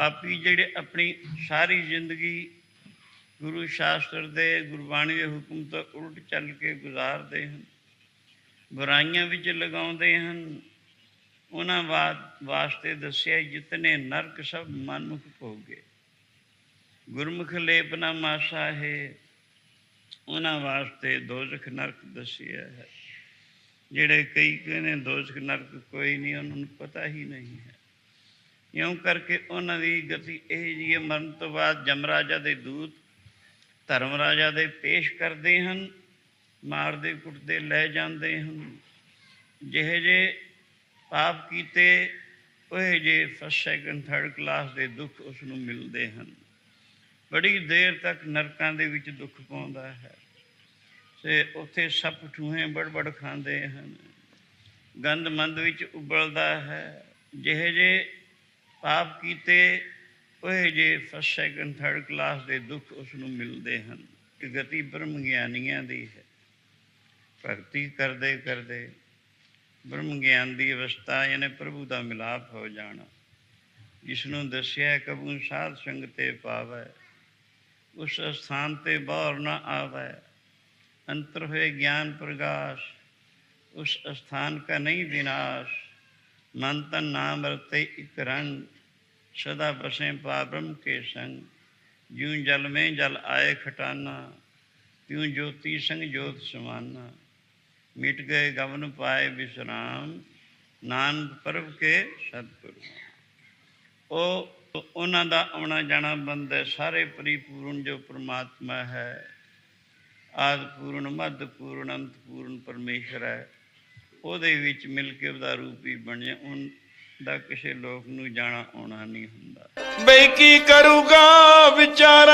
ਪਾਪੀ ਜਿਹੜੇ ਆਪਣੀ ਸਾਰੀ ਜ਼ਿੰਦਗੀ ਗੁਰੂ ਸ਼ਾਸਤਰ ਦੇ ਗੁਰਬਾਣੀ ਦੇ ਹੁਕਮ ਤੋਂ ਉਲਟ ਚੱਲ ਕੇ ਗੁਜ਼ਾਰਦੇ ਹਨ, ਬੁਰਾਈਆਂ ਵਿੱਚ ਲਗਾਉਂਦੇ ਹਨ, ਉਹਨਾਂ ਵਾ- ਵਾਸਤੇ ਦੱਸਿਆ ਜਿਤਨੇ ਨਰਕ ਸਭ ਮਨਮੁਖ ਭੋਗੇ। ਗੁਰਮੁਖ ਲੇਪਨਾ ਮਾਸਾ ਹੈ, ਉਹਨਾਂ ਵਾਸਤੇ ਦੋਜ਼ਖ ਨਰਕ ਦੱਸਿਆ ਹੈ। ਜਿਹੜੇ ਕਈ ਕਹਿੰਦੇ ਦੋਜ਼ਖ ਨਰਕ ਕੋਈ ਨਹੀਂ, ਉਹਨਾਂ ਨੂੰ ਪਤਾ ਹੀ ਨਹੀਂ ਹੈ। ਇਉਂ ਕਰਕੇ ਉਹਨਾਂ ਦੀ ਗਤੀ ਇਹ ਜੀ ਮਰਨ ਤੋਂ ਬਾਅਦ ਜਮ ਰਾਜਾ ਦੇ ਦੂਤ ਧਰਮ ਰਾਜਾ ਦੇ ਪੇਸ਼ ਕਰਦੇ ਹਨ, ਮਾਰਦੇ ਕੁੱਟਦੇ ਲੈ ਜਾਂਦੇ ਹਨ। ਜਿਹੇ ਜੇ ਪਾਪ ਕੀਤੇ, ਉਹ ਜੇ ਫਸਟ ਸੈਕੰਡ ਥਰਡ ਕਲਾਸ ਦੇ ਦੁੱਖ ਉਸ ਨੂੰ ਮਿਲਦੇ ਹਨ। ਬੜੀ ਦੇਰ ਤੱਕ ਨਰਕਾਂ ਦੇ ਵਿੱਚ ਦੁੱਖ ਪਾਉਂਦਾ ਹੈ। ਤੇ ਉੱਥੇ ਸੱਪ ਠੂਹੇ ਬੜਬੜ ਖਾਂਦੇ ਹਨ। ਗੰਦ ਮੰਦ ਵਿੱਚ ਉਬਲਦਾ ਹੈ। ਜਿਹੇ ਜੇ ਪਾਪ ਕੀਤੇ ਉਹ ਜੇ ਫਸਟ ਸੈਕੰਡ ਥਰਡ ਕਲਾਸ ਦੇ ਦੁੱਖ ਉਸ ਨੂੰ ਮਿਲਦੇ ਹਨ, ਕਿ ਗਤੀ ਬ੍ਰਹਮ ਗਿਆਨੀਆਂ ਦੀ ਹੈ। ਭਗਤੀ ਕਰਦੇ ਕਰਦੇ ਬ੍ਰਹਮ ਗਿਆਨ ਦੀ ਅਵਸਥਾ ਯਾਨੀ ਪ੍ਰਭੂ ਦਾ ਮਿਲਾਪ ਹੋ ਜਾਣਾ। ਜਿਸ ਨੂੰ ਦੱਸਿਆ ਕਬੂ ਸਾਧ ਸੰਗ ਤੇ ਪਾਵੈ, ਉਸ ਸਥਾਨ ਤੇ ਬਾਹਰ ਨਾ ਆਵੈ, ਅੰਤਰ ਹੋਏ ਗਿਆਨ ਪ੍ਰਗਾਸ਼, ਉਸ ਸਥਾਨ ਕਾ ਨਹੀਂ ਵਿਨਾਸ਼, ਮਨ ਤਨ ਨਾਮ ਰਤੇ ਇਕ ਰੰਗ ਸਦਾ ਬਸੇ ਪਾ ਬ੍ਰਹਮ ਕੇ ਸੰਗ, ਜਿਉ ਜਲ में ਜਲ ਆਏ ਖਟਾਨਾ, ਤਿਉ ਜੋਤੀ ਸੰਗ ਜੋਤ ਸਮਾਨਾ। ਮਿਟ ਗਏ ਗਵਨ ਪਾਏ ਵਿਸਰਾਮ ਨਾਨਕ ਪਰਬ ਕੇ ਸਤਿਗੁਰੂ। ਉਹ ਉਹਨਾਂ ਦਾ ਆਉਣਾ ਜਾਣਾ ਬੰਦ ਹੈ, ਸਾਰੇ ਪਰਿਪੂਰਨ ਜੋ ਪ੍ਰਮਾਤਮਾ ਹੈ। ਆਦ ਪੂਰਨ, ਮੱਧ ਪੂਰਨ, ਅੰਤ ਪੂਰਨ ਪਰਮੇਸ਼ਰ ਹੈ। ਉਹਦੇ ਵਿੱਚ ਮਿਲ ਕੇ ਉਹਦਾ ਰੂਪ ਹੀ ਬਣਿਆ ਦਾ ਕਿਸੇ ਲੋਕ ਨੂੰ ਜਾਣਾ ਆਉਣਾ ਨਹੀਂ ਹੁੰਦਾ। ਬਈ ਕੀ ਕਰੂਗਾ ਵਿਚਾਰ?